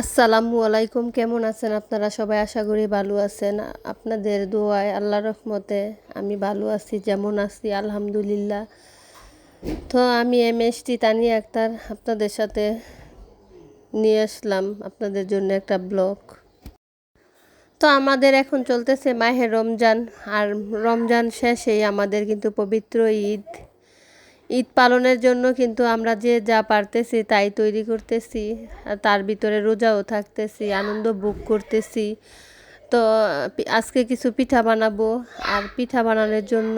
আসসালামু আলাইকুম, কেমন আছেন আপনারা? সবাই আশা করি ভালো আছেন। আপনাদের দোয়ায় আল্লাহ রহমতে আমি ভালো আছি, যেমন আছি, আলহামদুলিল্লাহ। তো আমি M S T Tania Akter আপনাদের সাথে নিয়ে আসলাম আপনাদের জন্য একটা ব্লগ। তো আমাদের এখন চলতেছে মাহে রমজান, আর রমজান শেষেই আমাদের কিন্তু পবিত্র ঈদ। ঈদ পালনের জন্য কিন্তু আমরা যে যা পারতেছি তাই তৈরি করতেছি তার ভিতরে রোজাও থাকতেছি, আনন্দ বুক করতেছি। তো আজকে কিছু পিঠা বানাবো, আর পিঠা বানানোর জন্য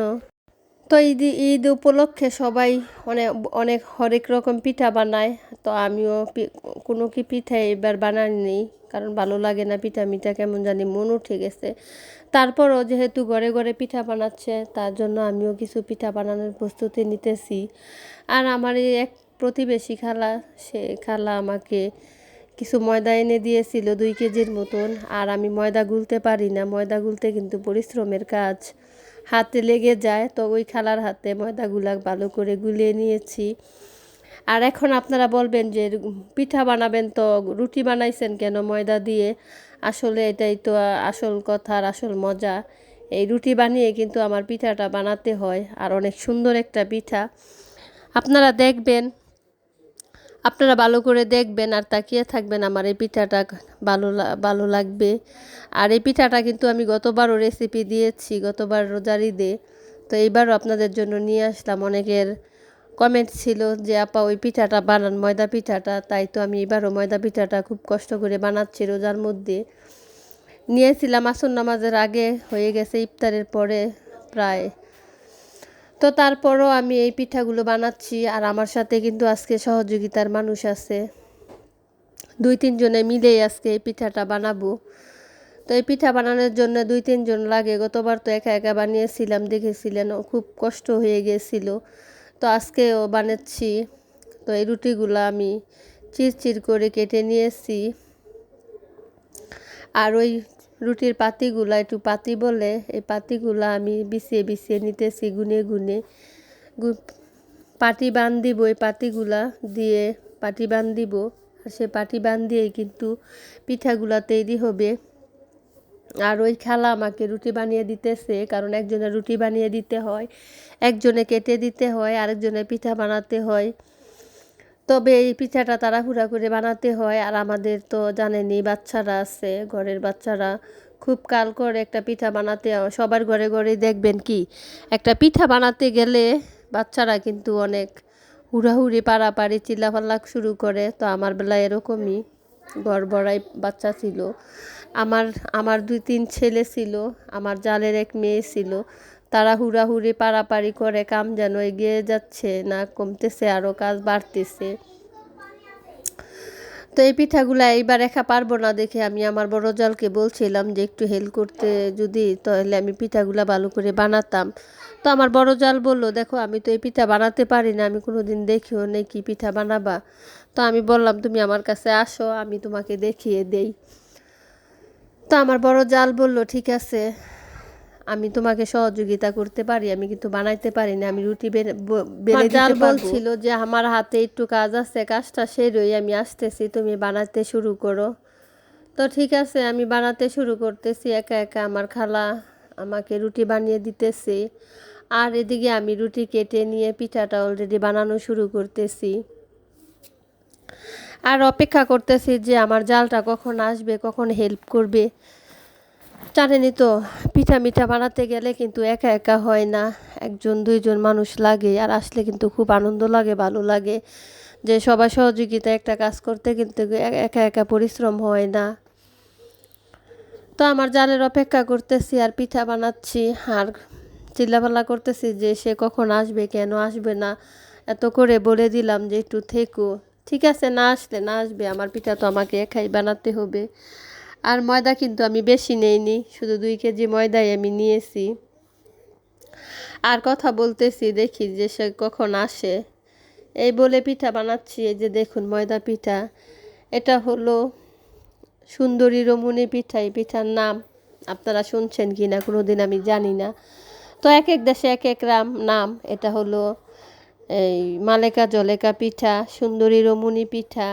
তো ঈদ ঈদ উপলক্ষে সবাই অনেক অনেক হরেক রকম পিঠা বানায়। তো আমিও কোনো কি পিঠা এবার বানাইনি। কারণ ভালো লাগে না পিঠা মিঠা কেমন জানি মন উঠে গেছে। তারপরও যেহেতু ঘরে ঘরে পিঠা বানাচ্ছে, তার জন্য আমিও কিছু পিঠা বানানোর প্রস্তুতি নিতেছি। আর আমার এই এক প্রতিবেশী খালা, সে খালা আমাকে কিছু ময়দা এনে দিয়েছিল দুই কেজির মতন। আর আমি ময়দা গুলতে পারি না, ময়দা গুলতে কিন্তু পরিশ্রমের কাজ। হাতে লেগে যায়, তো ওই খালার হাতে ময়দাগুলা ভালো করে গুলিয়ে নিয়েছি। আর এখন আপনারা বলবেন যে পিঠা বানাবেন তো রুটি বানাইছেন কেন ময়দা দিয়ে? আসলে এটাই তো আসল কথার আসল মজা। এই রুটি বানিয়ে কিন্তু আমার পিঠাটা বানাতে হয় আর অনেক সুন্দর একটা পিঠা। আপনারা দেখবেন, আপনারা ভালো করে দেখবেন আর তাকিয়ে থাকবেন আমার এই পিঠাটা ভালো ভালো লাগবে। আর এই পিঠাটা কিন্তু আমি গতবারও রেসিপি দিয়েছি, গতবার রোজার ঈদে। তো এইবারও আপনাদের জন্য নিয়ে আসলাম। অনেকের কমেন্ট ছিল যে, আপা, ওই পিঠাটা বানান, ময়দা পিঠাটা। তাই তো আমি এবারও ময়দা পিঠাটা খুব কষ্ট করে বানাচ্ছি রোজার মধ্যে। নিয়েছিলাম আসন নামাজের আগে, হয়ে গেছে ইফতারের পরে প্রায়। তো তারপরও আমি এই পিঠাগুলো বানাচ্ছি আর আমার সাথে কিন্তু আজকে সহযোগিতার মানুষ আছে। দুই তিনজনে মিলেই আজকে এই পিঠাটা বানাবো। তো এই পিঠা বানানোর জন্য দুই তিনজন লাগে। গতবার তো একা একা বানিয়েছিলাম, দেখেছিলেন খুব কষ্ট হয়ে গিয়েছিল তো আজকেও বানাচ্ছি। তো এই রুটিগুলো আমি চিরচির করে কেটে নিয়েছি। আর ওই রুটির পাতিগুলা একটু পাতি বলে, এই পাতিগুলা আমি বিছিয়ে বিছিয়ে নিতেছি, গুনে গুনে। পাটি বান দিব এই পাতিগুলা দিয়ে পাটি বান দিব আর সে পাটি বান দিয়েই কিন্তু পিঠাগুলা তৈরি হবে। আর ওই খালা আমাকে রুটি বানিয়ে দিতেছে, কারণ একজনের রুটি বানিয়ে দিতে হয়, একজনে কেটে দিতে হয়, আরেকজনে পিঠা বানাতে হয়। তবে এই পিঠাটা তারা তাড়াহুড়া করে বানাতে হয়, আর আমাদের তো জানেনি বাচ্চারা আছে, ঘরের বাচ্চারা খুব কাল করে একটা পিঠা বানাতে, সবার ঘরে ঘরে দেখবেন কি, একটা পিঠা বানাতে গেলে বাচ্চারা কিন্তু অনেক হুড়াহুড়ি পাড়াপাড়ি চিল্লাফাল্লা শুরু করে। তো আমার বেলায় এরকমই ঘর বড়াই বাচ্চা ছিল। আমার আমার দুই, তিন ছেলে ছিল, আমার জালের এক মেয়ে ছিল। তারা হুড়াহুড়ি পাড়াপাড়ি করে কাম যেন এগিয়ে যাচ্ছে না, কমতেছে আরও কাজ বাড়তেছে। তো এই পিঠাগুলা এইবার একা পারব না দেখে আমি আমার বড় জালকে বলছিলাম যে একটু হেল্প করতে যদি, তাহলে আমি পিঠাগুলা ভালো করে বানাতাম। তো আমার বড় জাল বলল, দেখো, আমি তো এই পিঠা বানাতে পারি না, আমি কোনো দিন দেখিও নেই কি পিঠা বানাবা। তো আমি বললাম, তুমি আমার কাছে আসো, আমি তোমাকে দেখিয়ে দেই। তো আমার বড় জাল বলল ঠিক আছে আমি তোমাকে সহযোগিতা করতে পারি আমি কিন্তু বানাইতে পারি না আমি রুটি বেলে জাল বলছিল যে আমার হাতে একটু কাজ আছে কাজটা সেরই আমি আসতেছি তুমি বানাতে শুরু করো। তো ঠিক আছে আমি বানাতে শুরু করতেছি একা একা আমার খালা আমাকে রুটি বানিয়ে দিতেছে। আর এদিকে আমি রুটি কেটে নিয়ে পিঠাটা অলরেডি বানানো শুরু করতেছি। আর অপেক্ষা করতেছি যে আমার জালটা কখন আসবে, কখন হেল্প করবে। জানেনি তো, পিঠা মিঠা বানাতে গেলে কিন্তু একা একা হয় না। একজন, দুইজন মানুষ লাগে, আর আসলে কিন্তু খুব আনন্দ লাগে, ভালো লাগে। যে সবাই সহযোগিতা একটা কাজ করতে কিন্তু একা একা পরিশ্রম হয় না। তো আমার জালের অপেক্ষা করতেছি আর পিঠা বানাচ্ছি, আর চিল্লাপাল্লা করতেছি যে সে কখন আসবে, কেন আসবে না। এত করে বলে দিলাম যে একটু থেকো। ঠিক আছে, না আসলে না আসবে, আমার পিঠা তো আমাকে একাই বানাতে হবে। আর ময়দা কিন্তু আমি বেশি নেইনি, শুধু দুই কেজি ময়দাই আমি নিয়েছি। আর কথা বলতেছি, দেখি যে সে কখন আসে। এই বলে পিঠা বানাচ্ছি, এই যে দেখুন ময়দা পিঠা। এটা হলো সুন্দরী রমণী পিঠা, এই পিঠার নাম আপনারা শুনছেন কি না কোনো দিন আমি জানি না। তো এক এক দেশে এক এক রাম নাম, এটা হলো এই মালেকা জলেকা পিঠা, সুন্দরী রমণী পিঠা।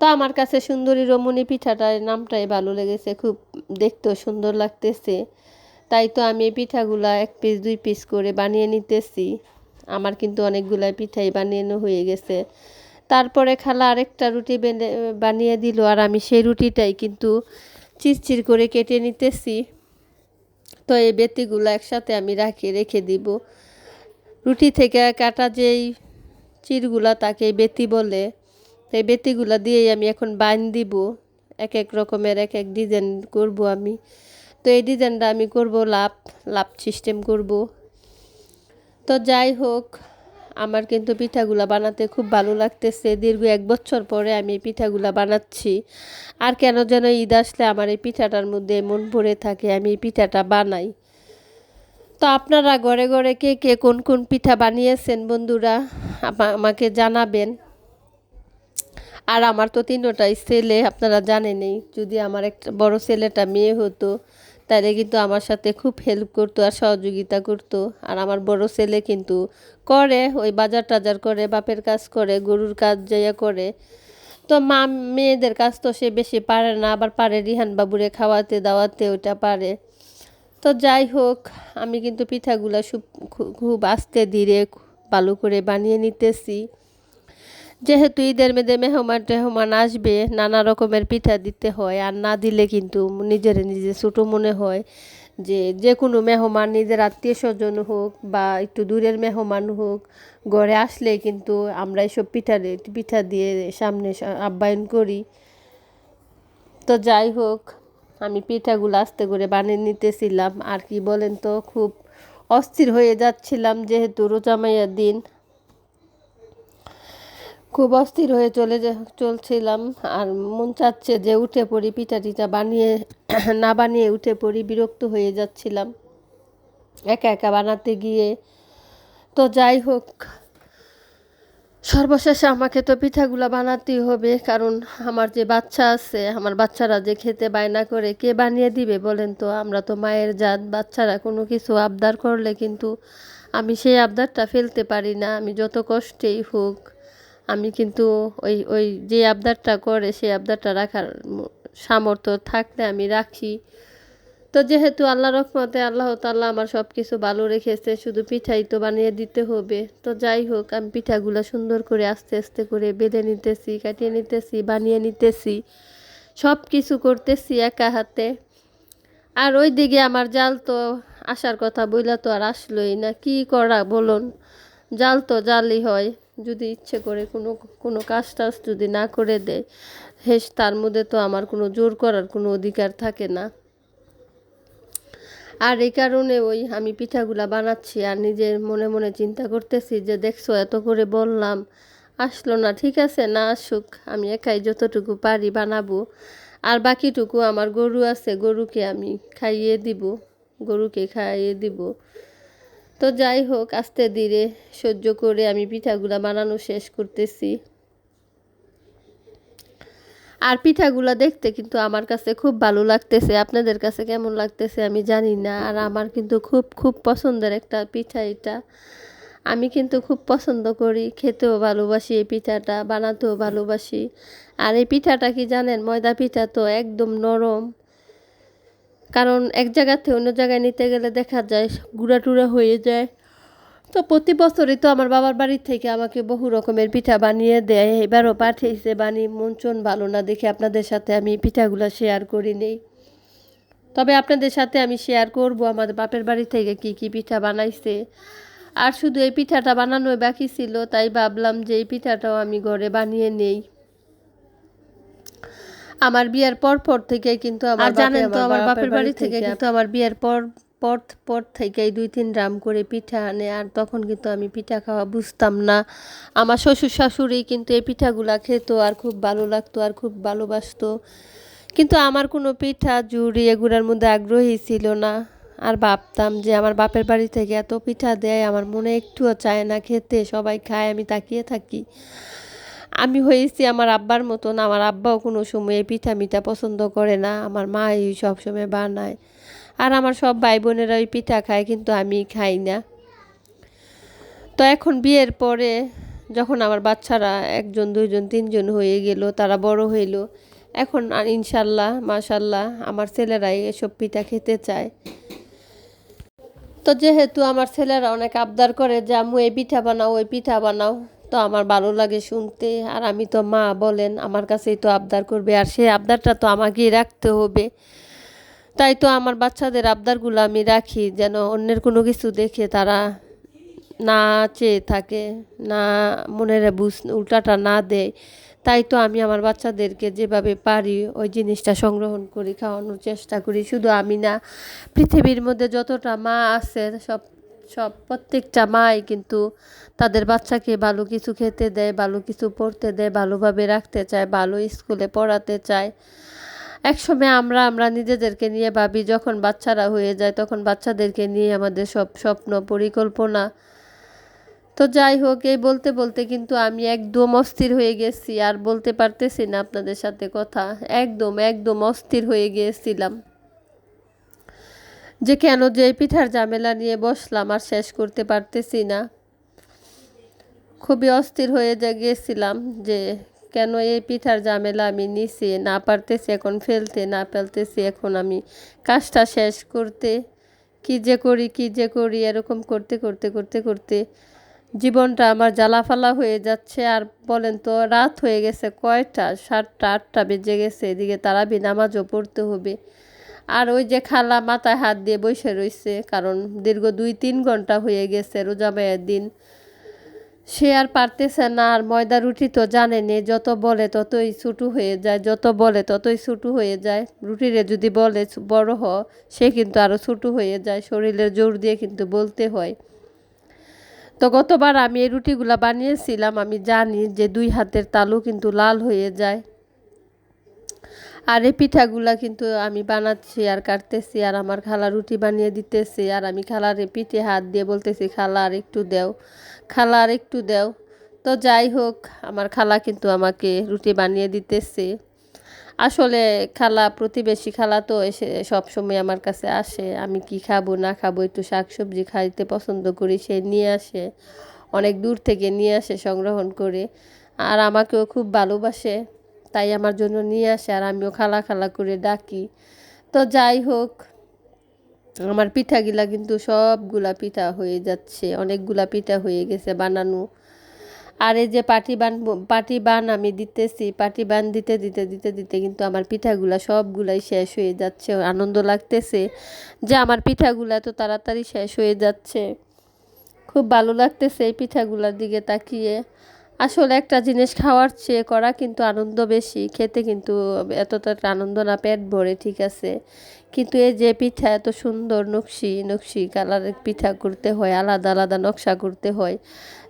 তো আমার কাছে সুন্দরী রমণী পিঠাটার নামটাই ভালো লেগেছে, খুব দেখতেও সুন্দর লাগতেছে। তাই তো আমি এই পিঠাগুলা এক পিস দুই পিস করে বানিয়ে নিতেছি। আমার কিন্তু অনেকগুলাই পিঠাই বানিয়ে হয়ে গেছে। তারপরে খালা আরেকটা রুটি বেনে, বানিয়ে দিল আর আমি সেই রুটিটাই কিন্তু চিরচির করে কেটে নিতেছি। তো এই বেতিগুলো একসাথে আমি রাখি, রেখে দিব। রুটি থেকে কাটা যেই চিরগুলা তাকে বেতি বলে এই বেতিগুলা দিয়েই আমি এখন বাইন দিব। এক এক রকমের এক এক ডিজাইন করব আমি। তো এই ডিজাইনটা আমি করব, লাভ লাভ সিস্টেম করব। তো যাই হোক, আমার কিন্তু পিঠাগুলা বানাতে খুব ভালো লাগতেছে। দীর্ঘ এক বছর পরে আমি পিঠাগুলা বানাচ্ছি। আর কেন যেন ঈদ আসলে আমার এই পিঠাটার মধ্যে মন ভরে থাকে, আমি এই পিঠাটা বানাই। তো আপনারা ঘরে ঘরে কে কে কোন কোন পিঠা বানিয়েছেন বন্ধুরা? আমাকে জানাবেন। আর আমার তো তিনটাই ছেলে, আপনারা জানেনই। যদি আমার একটা বড় ছেলেটা মেয়ে হতো তাহলে কিন্তু আমার সাথে খুব হেল্প করতো আর সহযোগিতা করতো। আর আমার বড় ছেলে কিন্তু করে, ওই বাজার টাজার করে, বাপের কাজ করে, গরুর কাজ যাইয়া করে। তো মা, মেয়েদের কাজ তো সে বেশি পারে না, আবার পারে রিহান বাবুরে খাওয়াতে, দাওয়াতে ওটা পারে। তো যাই হোক, আমি কিন্তু পিঠাগুলো খুব আস্তে ধীরে ভালো করে বানিয়ে নিতেছি। যেহেতু ঈদের মেয়েদের মেহমান টেহমান আসবে, নানা রকমের পিঠা দিতে হয়। আর না দিলে কিন্তু নিজের নিজে ছোটো মনে হয় যে যে কোনো মেহমান, নিজের আত্মীয় স্বজন হোক বা একটু দূরের মেহমান হোক, ঘরে আসলে কিন্তু আমরা এসব পিঠা পিঠা দিয়ে সামনে আপ্যায়ন করি। তো যাই হোক আমি পিঠাগুলো আস্তে করে বানিয়ে নিতেছিলাম। আর কি বলেন তো, খুব অস্থির হয়ে যাচ্ছিলাম যেহেতু রোজামাইয়ার দিন। খুব অস্থির হয়ে চলে চলছিলাম। আর মন চাচ্ছে যে উঠে পড়ি, পিঠা টিটা বানিয়ে, না বানিয়ে উঠে পড়ি, বিরক্ত হয়ে যাচ্ছিলাম। একা একা বানাতে গিয়ে। তো যাই হোক সর্বশেষে আমাকে তো পিঠাগুলো বানাতেই হবে, কারণ আমার যে বাচ্চা আছে, আমার বাচ্চারা যে খেতে বায়না করে, কে বানিয়ে দিবে বলেন তো? আমরা তো মায়ের জাত, বাচ্চারা কোনো কিছু আবদার করলে কিন্তু আমি সেই আবদারটা ফেলতে পারি না, আমি যত কষ্টেই হোক, আমি কিন্তু ওই ওই যে আবদারটা করে, সেই আবদারটা রাখার সামর্থ্য থাকলে আমি রাখি। তো যেহেতু আল্লাহ রহমতে আল্লাহ তাল্লাহ আমার সব কিছু ভালো রেখেছে, শুধু পিঠাই তো বানিয়ে দিতে হবে। তো যাই হোক, আমি পিঠাগুলো সুন্দর করে আস্তে আস্তে করে বেঁধে নিতেছি, কাটিয়ে নিতেছি, বানিয়ে নিতেছি। সব কিছু করতেছি একা হাতে। আর ওই দিকে আমার জাল তো আসার কথা বইলা তো আর আসলোই না, কি করা বলুন? জাল তো জালই হয়, যদি ইচ্ছে করে কোনো কোনো কাজ টাজ যদি না করে দেয় হেস তার মধ্যে তো আমার কোনো জোর করার কোনো অধিকার থাকে না। আর এই কারণে ওই আমি পিঠাগুলা বানাচ্ছি আর নিজের মনে মনে চিন্তা করতেছি যে দেখছ, এত করে বললাম, আসলো না, ঠিক আছে, না আসুক, আমি একাই যতটুকু পারি বানাবো। আর বাকিটুকু আমার গরু আছে, গরুকে আমি খাইয়ে দিব, গরুকে খাইয়ে দিব। তো যাই হোক, আস্তে ধীরে সহ্য করে আমি পিঠাগুলা বানানো শেষ করতেছি। আর পিঠাগুলো দেখতে কিন্তু আমার কাছে খুব ভালো লাগতেছে। আপনাদের কাছে কেমন লাগতেছে আমি জানি না। আর আমার কিন্তু খুব খুব পছন্দের একটা পিঠা এটা। আমি কিন্তু খুব পছন্দ করি, খেতেও ভালোবাসি এই পিঠাটা, বানাতেও ভালোবাসি। আর এই পিঠাটা কি জানেন, ময়দা পিঠা তো একদম নরম। কারণ এক জায়গা থেকে অন্য জায়গায় নিতে গেলে দেখা যায়, গুঁড়া টুড়া হয়ে যায়। তো প্রতি বছরই তো আমার বাবার বাড়ির থেকে আমাকে বহু রকমের পিঠা বানিয়ে দেয় এবারও পাঠিয়েছে বানিয়ে মন চন ভালো না দেখে আপনাদের সাথে আমি পিঠাগুলো শেয়ার করি নেই। তবে আপনাদের সাথে আমি শেয়ার করব আমাদের বাপের বাড়ি থেকে কি কি পিঠা বানাইছে। আর শুধু এই পিঠাটা বানানোই বাকি ছিল তাই ভাবলাম যে এই পিঠাটাও আমি ঘরে বানিয়ে নেই। আমার বিয়ের পর পর থেকে কিন্তু আমার জানেন তো আমার বাপের বাড়ি থেকে কিন্তু আমার বিয়ের পর পর পর থেকেই দুই তিন রাম করে পিঠা আনে, আর তখন কিন্তু আমি পিঠা খাওয়া বুঝতাম না। আমার শ্বশুর শাশুড়ি কিন্তু এই পিঠাগুলা খেত আর খুব ভালো লাগতো আর খুব ভালোবাসতো। কিন্তু আমার কোনো পিঠা, জুড়ি এগুলোর মধ্যে আগ্রহী ছিল না। আর ভাবতাম যে আমার বাপের বাড়ি থেকে এত পিঠা দেয়, আমার মনে একটুও চায় না খেতে, সবাই খায়, আমি তাকিয়ে থাকি। আমি হয়েছি আমার আব্বার মতন, আমার আব্বাও কোনো সময় পিঠা মিঠা পছন্দ করে না, আমার মা এই সবসময় বানায়। আর আমার সব ভাই বোনেরা ওই পিঠা খায়, কিন্তু আমি খাই না। তো এখন বিয়ের পরে যখন আমার বাচ্চারা একজন, দুইজন, তিনজন হয়ে গেল, তারা বড় হইল, এখন ইনশাল্লাহ, মাশাল্লাহ আমার ছেলেরাই এসব পিঠা খেতে চায়। তো যেহেতু আমার ছেলেরা অনেক আবদার করে যে, আম্মু, এই পিঠা বানাও, ওই পিঠা বানাও। তো আমার ভালো লাগে শুনতে, আর আমি তো মা বলেন, আমার কাছেই তো আবদার করবে, আর সেই আবদারটা তো আমাকেই রাখতে হবে। তাই তো আমার বাচ্চাদের আবদারগুলো আমি রাখি, যেন অন্যের কোনো কিছু দেখে তারা না চেয়ে থাকে, না মনের বুঝ, উল্টাটা না দেয়। তাই তো আমি আমার বাচ্চাদেরকে যেভাবে পারি ওই জিনিসটা সংগ্রহণ করি, খাওয়ানোর চেষ্টা করি। শুধু আমি না, পৃথিবীর মধ্যে যতটা মা আছে, সব সব প্রত্যেকটা মাই কিন্তু তাদের বাচ্চাকে ভালো কিছু খেতে দেয়, ভালো কিছু পড়তে দেয়, ভালোভাবে রাখতে চায়, ভালো স্কুলে পড়াতে চায়। একসময় আমরা আমরা নিজেদেরকে নিয়ে ভাবি, যখন বাচ্চারা হয়ে যায় তখন বাচ্চাদেরকে নিয়ে আমাদের সব স্বপ্ন, পরিকল্পনা। তো যাই হোক, এই বলতে বলতে কিন্তু আমি একদম অস্থির হয়ে গেছি, আর বলতে পারতেছি না আপনাদের সাথে কথা। একদম একদম অস্থির হয়ে গিয়েছিলাম। যে কেন যে পিঠার ঝামেলা নিয়ে বসলাম, আর শেষ করতে পারতেছি না। খুবই অস্থির হয়ে গিয়েছিলাম যে কেন এই পিঠার ঝামেলা আমি নিছি? না পারতেছি এখন ফেলতে, না ফেলতেছি এখন আমি কাজটা শেষ করতে। কি যে করি, কি যে করি, এরকম করতে করতে করতে করতে জীবনটা আমার জ্বালাফালা হয়ে যাচ্ছে। আর বলেন তো, রাত হয়ে গেছে কয়টা? সাতটা, আটটা বেজে গেছে। এদিকে তারাবি নামাজও পড়তে হবে। আর ওই যে খালা মাথায় হাত দিয়ে বসে রয়েছে কারণ দীর্ঘ দুই তিন ঘণ্টা হয়ে গেছে রোজা মায়ের দিন। সে আর পারতেছে না, আর ময়দা রুটি তো জানেনি যত বলে ততই ছুটু হয়ে যায়, যত বলে ততই ছুটু হয়ে যায়। রুটিরে যদি বলে বড় হ, সে কিন্তু আরও ছুটু হয়ে যায়, শরীরের জোর দিয়ে কিন্তু বলতে হয়। তো গতবার আমি এই রুটিগুলো বানিয়েছিলাম, আমি জানি যে দুই হাতের তালু কিন্তু লাল হয়ে যায়। আর এই পিঠাগুলা কিন্তু আমি বানাচ্ছি আর কাটতেছি আর আমার খালা রুটি বানিয়ে দিতেছি আর আমি খালার পিঠে হাত দিয়ে বলতেছি, খালা, আর একটু দেও। খালা, আর একটু দেও। তো যাই হোক, আমার খালা কিন্তু আমাকে রুটি বানিয়ে দিতেছে। আসলে খালা প্রতিবেশী খালা তো এসে সবসময় আমার কাছে আসে। আমি কি খাব, না খাব, একটু শাকসবজি খাইতে পছন্দ করি, সে নিয়ে আসে। অনেক দূর থেকে নিয়ে আসে সংগ্রহণ করে। আর আমাকেও খুব ভালোবাসে। তাই আমার জন্য নিয়ে আসে আর আমিও খালা খালা করে ডাকি। তো যাই হোক, আমার পিঠাগুলা কিন্তু সবগুলা পিঠা হয়ে যাচ্ছে, অনেকগুলা পিঠা হয়ে গেছে বানানো। আর এই যে পাটি বান পাটি বান আমি দিতেছি, পাটি বান দিতে দিতে দিতে দিতে কিন্তু আমার পিঠাগুলা সবগুলাই শেষ হয়ে যাচ্ছে, আনন্দ লাগতেছে যে আমার পিঠাগুলা এত তাড়াতাড়ি শেষ হয়ে যাচ্ছে। খুব ভালো লাগতেছে এই পিঠাগুলার দিকে তাকিয়ে। আসলে একটা জিনিস খাওয়ার চেয়ে করা কিন্তু আনন্দ বেশি। খেতে কিন্তু এতটা আনন্দ না, পেট ভরে, ঠিক আছে? কিন্তু এই যে পিঠা এত সুন্দর, নকশি নকশি কালারের পিঠা করতে হয়, আলাদা আলাদা নকশা করতে হয়।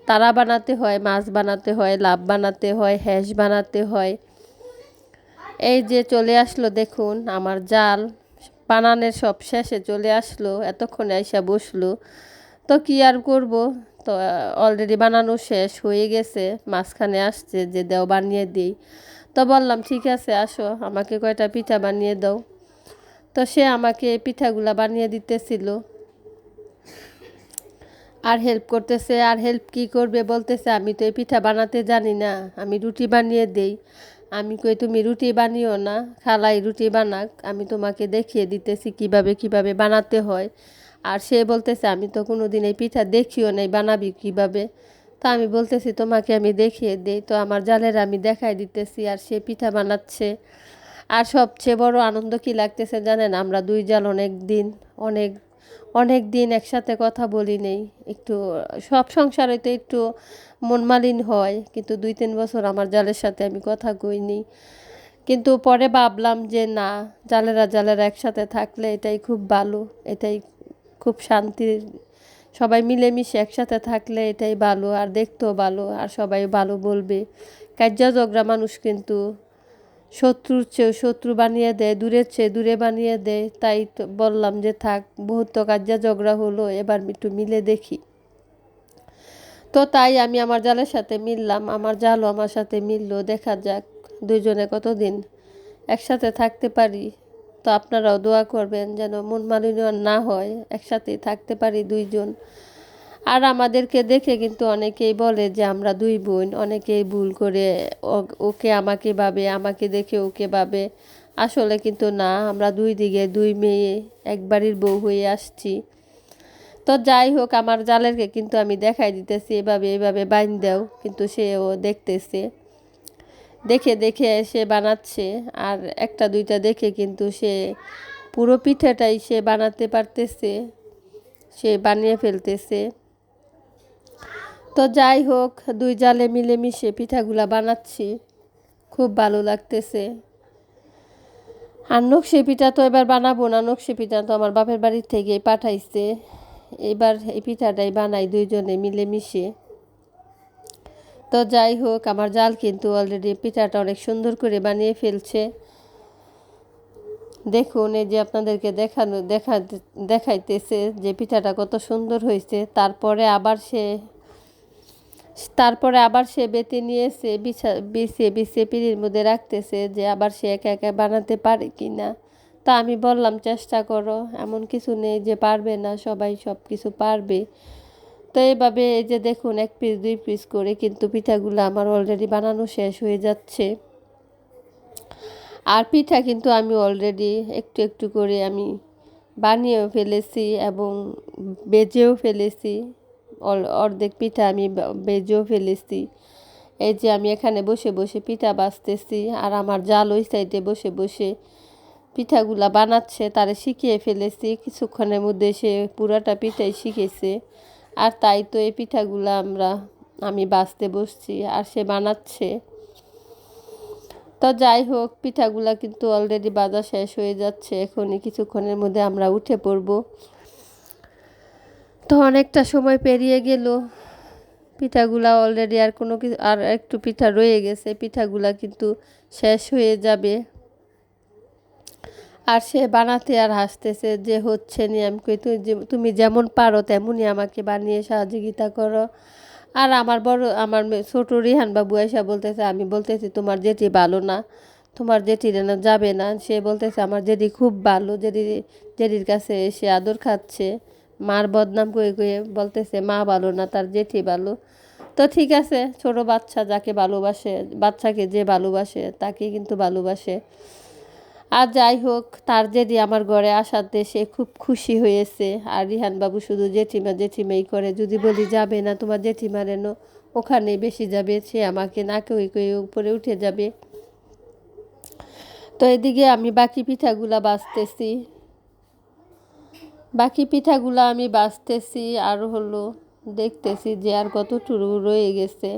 তারা বানাতে হয়, মাছ বানাতে হয়, লাভ বানাতে হয় হ্যাস বানাতে হয়। এই যে চলে আসলো দেখুন আমার জাল, বানানের সব শেষে চলে আসলো, এতক্ষণে আইসা বসল। তো কি আর করব? তো অলরেডি বানানো শেষ হয়ে গেছে। মাঝখানে আসছে যে দেও বানিয়ে দিই। তো বললাম, ঠিক আছে, আসো, আমাকে কয়টা পিঠা বানিয়ে দাও। তো সে আমাকে পিঠাগুলা বানিয়ে দিতেছিল। আর হেল্প করতেছে, আর হেল্প কি করবে বলতেছে, আমি তো এই পিঠা বানাতে জানি না, আমি রুটি বানিয়ে দেই। আমি কই, তুমি রুটি বানিও না, খালাই রুটি বানাক, আমি তোমাকে দেখিয়ে দিতেছি কীভাবে কীভাবে বানাতে হয়। আর সে বলতেছে, আমি তো কোনো দিন এই পিঠা দেখিও নাই, বানাবি কীভাবে? তা আমি বলতেছি, তোমাকে আমি দেখিয়ে দিই। তো আমার জালের আমি দেখাই দিতেছি আর সে পিঠা বানাচ্ছে। আর সবচেয়ে বড় আনন্দ কি লাগতেছে জানেন? আমরা দুই জাল অনেক দিন, অনেক অনেক দিন একসাথে কথা বলি নেই। একটু, সব সংসারে তো একটু মনমালিন হয়, কিন্তু দুই তিন বছর আমার জালের সাথে আমি কথা কইনি। কিন্তু পরে ভাবলাম যে না, জালেরা জালেরা একসাথে থাকলে এটাই খুব ভালো, এটাই খুব শান্তির সবাই মিলেমিশে একসাথে থাকলে এটাই ভালো, আর দেখতেও ভালো, আর সবাই ভালো বলবে। কার্যজগরা মানুষ কিন্তু শত্রুর চেয়েও শত্রু বানিয়ে দেয়, দূরের চেয়ে দূরে বানিয়ে দেয়। তাই তো বললাম যে থাক, বহুত কার্যা ঝগড়া হলো, এবার একটু মিলে দেখি। তো তাই আমি আমার জালের সাথে মিললাম, আমার জালও আমার সাথে মিললো, দেখা যাক দুইজনে কতদিন একসাথে থাকতে পারি। তো আপনারাও দোয়া করবেন যেন মন মালিন্য না হয়, একসাথেই থাকতে পারি দুইজন। আর আমাদেরকে দেখে কিন্তু অনেকেই বলে যে, আমরা দুই বোন। অনেকেই ভুল করে ওকে আমাকে ভাবে, আমাকে দেখে ওকে ভাবে। আসলে কিন্তু না, আমরা দুই দিকে দুই মেয়ে, এক বাড়ির বউ হয়ে আসছি। তো যাই হোক, আমার জালেরকে কিন্তু আমি দেখাই দিতেছি, এভাবে এভাবে বাইন দেও, কিন্তু সে ও দেখতেছে। দেখে দেখে সে বানাচ্ছে আর একটা, দুইটা দেখে কিন্তু সে পুরো পিঠাটাই সে বানাতে পারতেছে, সে বানিয়ে ফেলতেছে। তো যাই হোক, দুই জালে মিলেমিশে পিঠাগুলা বানাচ্ছি। খুব ভালো লাগতেছে। আর নকশি পিঠা তো এবার বানাবো না, নকশি পিঠা তো আমার বাপের বাড়ির থেকে পাঠাইছে। এবার এই পিঠাটাই বানাই দুইজনে মিলেমিশে। তো যাই হোক, আমার জাল কিন্তু অলরেডি পিঠাটা অনেক সুন্দর করে বানিয়ে ফেলছে। দেখুন, এই যে আপনাদেরকে দেখানো, দেখা, দেখাইতেছে যে পিঠাটা কত সুন্দর হয়েছে। তারপরে আবার সে, তারপরে আবার সে বেতে নিয়েছে, বিছা, বিছিয়ে বিছিয়ে পিড়ির মধ্যে রাখতেছে যে আবার সে একা একা বানাতে পারে কি না তা আমি বললাম, চেষ্টা করো, এমন কিছু নেই যে পারবে না, সবাই সব কিছু পারবে। তো এইভাবে এই যে দেখুন, এক পিস দুই পিস করে কিন্তু পিঠাগুলো আমার অলরেডি বানানো শেষ হয়ে যাচ্ছে। আর পিঠা কিন্তু আমি অলরেডি একটু একটু করে আমি বানিয়েও ফেলেছি এবং বেজেও ফেলেছি। অর্ধেক পিঠা আমি বেজেও ফেলেছি। এই যে আমি এখানে বসে বসে পিঠা বাঁচতেছি আর আমার জাল ওই সাইডে বসে বসে পিঠাগুলা বানাচ্ছে, তারে শিখিয়ে ফেলেছি। কিছুক্ষণের মধ্যে সে পুরাটা পিঠাই শিখেছে। আর তাই তো এই পিঠাগুলা আমরা, আমি বাছতে বসছি আর সে বানাচ্ছে। তো যাই হোক, পিঠাগুলা কিন্তু অলরেডি বাজা শেষ হয়ে যাচ্ছে। এখনই কিছুক্ষণের মধ্যে আমরা উঠে পড়ব। তো অনেকটা সময় পেরিয়ে গেল। পিঠাগুলা অলরেডি আর কোনো কিছু, আর একটু পিঠা রয়ে গেছে। পিঠাগুলা কিন্তু শেষ হয়ে যাবে। আর সে বানাতে আর হাসতেছে যে, হচ্ছে নি, আমি কই তুমি যেমন পারো তেমনই আমাকে বানিয়ে সহযোগিতা করো। আর আমার বড়, আমার ছোট রিহান বাবু এসা বলতেছে, আমি বলতেছি তোমার জেঠি ভালো না, তোমার জেঠি না যাবে না। সে বলতেছে, আমার জেঠি খুব ভালো, জেঠি, জেঠির কাছে এসে আদর খাচ্ছে, মার বদনাম করে কয়ে বলতেছে, মা ভালো না, তার জেঠি ভালো। তো ঠিক আছে, ছোট বাচ্চা যাকে ভালোবাসে, বাচ্চাকে যে ভালোবাসে তাকে কিন্তু ভালোবাসে। আর যাই হোক, তার জেদি আমার ঘরে আসাতে সে খুব খুশি হয়েছে। আর রিহান বাবু শুধু জেঠিমা জেঠিমাই করে, যদি বলি যাবে না তোমার জেঠিমার এনো ওখানে বেশি যাবে, সে আমাকে নাকে ওই করে উপরে উঠে যাবে। তো এদিকে আমি বাকি পিঠাগুলা বাঁচতেছি। বাকি পিঠাগুলা আমি বাঁচতেছি আর হলো দেখতেছি যে আর কতটুকু রয়ে গেছে।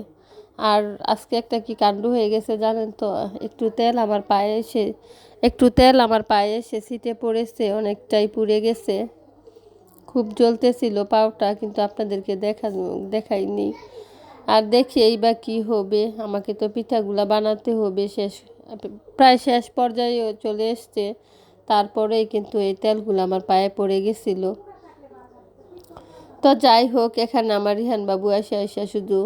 আর আজকে একটা কি কাণ্ড হয়ে গেছে জানেন তো? একটু তেল আমার পায়ে এসে, একটু তেল আমার পায়ে এসে সিটে পড়েছে, অনেকটাই পুড়ে গেছে। খুব জ্বলতেছিল পাওটা, কিন্তু আপনাদেরকে দেখা, দেখাইনি। আর দেখি এই বা কী হবে, আমাকে তো পিঠাগুলা বানাতে হবে। শেষ, প্রায় শেষ পর্যায়ে চলে এসছে। তারপরেই কিন্তু এই তেলগুলো আমার পায়ে পড়ে গেছিল। তো যাই হোক, এখানে আমার রিহান বাবু এসে শুধু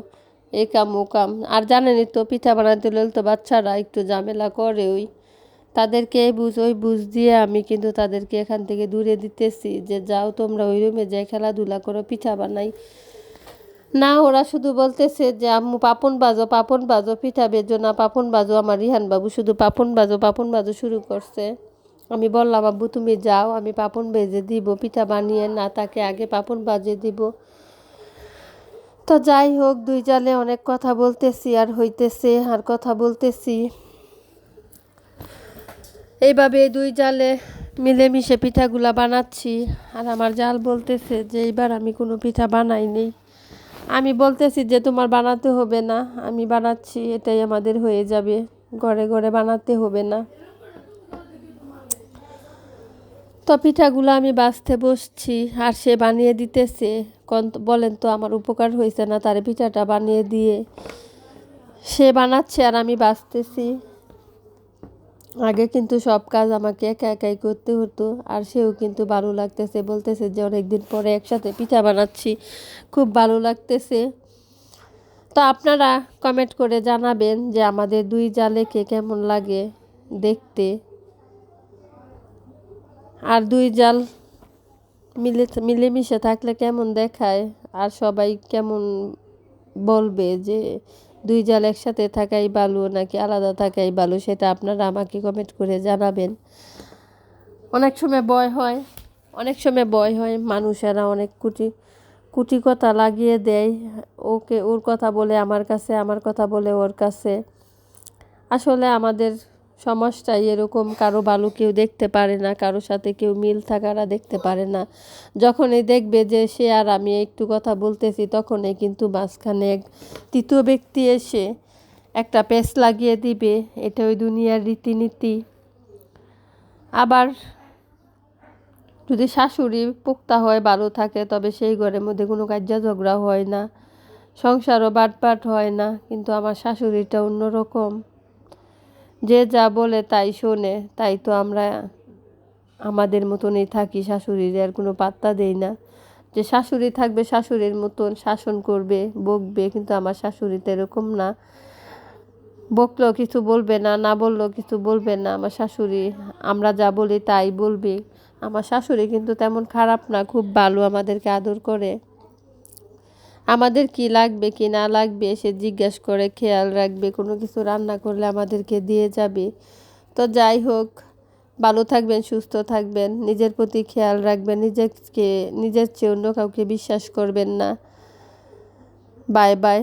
এই কাম, ও কাম। আর জানেনই তো, পিঠা বানাতে হলে তো বাচ্চারা একটু ঝামেলা করে ওই। তাদেরকে এই বুঝ, ওই বুঝ দিয়ে আমি কিন্তু তাদেরকে এখান থেকে দূরে দিতেছি যে, যাও তোমরা ওই রুমে যাই, খেলাধুলা করো, পিঠা বানাই। না, ওরা শুধু বলতেছে যে, আম্মু, পাপন বাজো পাপন বাজো, পিঠা বেজো না, পাপন বাজো, আমার রিহান বাবু শুধু পাপন বাজো পাপন বাজো শুরু করছে। আমি বললাম আব্বু তুমি যাও, আমি পাপন বেজে দিব, পিঠা বানিয়ে না, তাকে আগে পাপন বাজে দিব। তো যাই হোক, দুই জালে অনেক কথা বলতেছি আর হইতেছে, আর কথা বলতেছি। এইভাবে দুই জালে মিলেমিশে পিঠাগুলা বানাচ্ছি। আর আমার জাল বলতেছে যে, এইবার আমি কোনো পিঠা বানাইনি আমি বলতেছি যে, তোমার বানাতে হবে না। আমি বানাচ্ছি, এটাই আমাদের হয়ে যাবে। ঘরে ঘরে বানাতে হবে না। তো পিঠাগুলো আমি বাছতে বসছি, আর সে বানিয়ে দিতেছে। বলেন তো আমার উপকার হয়েছে না, তার পিঠাটা বানিয়ে দিয়ে সে বানাচ্ছে আর আমি বাঁচতেছি। আগে কিন্তু সব কাজ আমাকে একা একাই করতে হতো, আর সেও কিন্তু ভালো লাগতেছে, বলতেছে যে অনেকদিন পরে একসাথে পিঠা বানাচ্ছি, খুব ভালো লাগতেছে। তো আপনারা কমেন্ট করে জানাবেন যে আমাদের দুই জালেকে কেমন লাগে দেখতে। আর দুই জাল মিলে মিলেমিশে থাকলে কেমন দেখায়? আর সবাই কেমন বলবে যে দুই জাল একসাথে থাকাই ভালো নাকি আলাদা থাকাই ভালো? সেটা আপনারা আমাকে কমেন্ট করে জানাবেন। অনেক সময় বয় হয়, অনেক সময় বয় হয় মানুষেরা অনেক কুটি কুটি কথা লাগিয়ে দেয়। ওকে, ওর কথা বলে আমার কাছে, আমার কথা বলে ওর কাছে। আসলে আমাদের সমাজটাই এরকম, কারও ভালো কেউ দেখতে পারে না কারোর সাথে কেউ মিল থাকারা দেখতে পারে না। যখনই দেখবে যে সে আর আমি একটু কথা বলতেছি, তখনই কিন্তু মাঝখানে এক তৃতীয় ব্যক্তি এসে একটা পেস লাগিয়ে দিবে। এটা ওই দুনিয়ার রীতিনীতি। আবার যদি শাশুড়ি পোক্তা হয়, ভালো থাকে, তবে সেই ঘরের মধ্যে কোনো কাজ্যা ঝগড়া হয় না, সংসারও বাটপাট হয় না, কিন্তু আমার শাশুড়িটা অন্যরকম। যে যা বলে তাই শোনে, তাই তো আমরা আমাদের মতনই থাকি শাশুড়ির আর কোনো পাত্তা দেই না। যে শাশুড়ি থাকবে শাশুড়ির মতন, শাসন করবে, বকবে, কিন্তু আমার শাশুড়ি তো এরকম না। বকলেও কিছু বলবে না না বললেও কিছু বলবে না। আমার শাশুড়ি আমরা যা বলি তাই বলবে। আমার শাশুড়ি কিন্তু তেমন খারাপ না, খুব ভালো আমাদেরকে আদর করে। আমাদের কি লাগবে, কি না লাগবে, সে জিজ্ঞেস করে খেয়াল রাখবে, কোনো কিছু রান্না করলে আমাদেরকে দিয়ে যাবে। তো যাই হোক, ভালো থাকবেন, সুস্থ থাকবেন, নিজের প্রতি খেয়াল রাখবেন, নিজেকে, নিজের চেয়ে অন্য কাউকে বিশ্বাস করবেন না। Bye bye.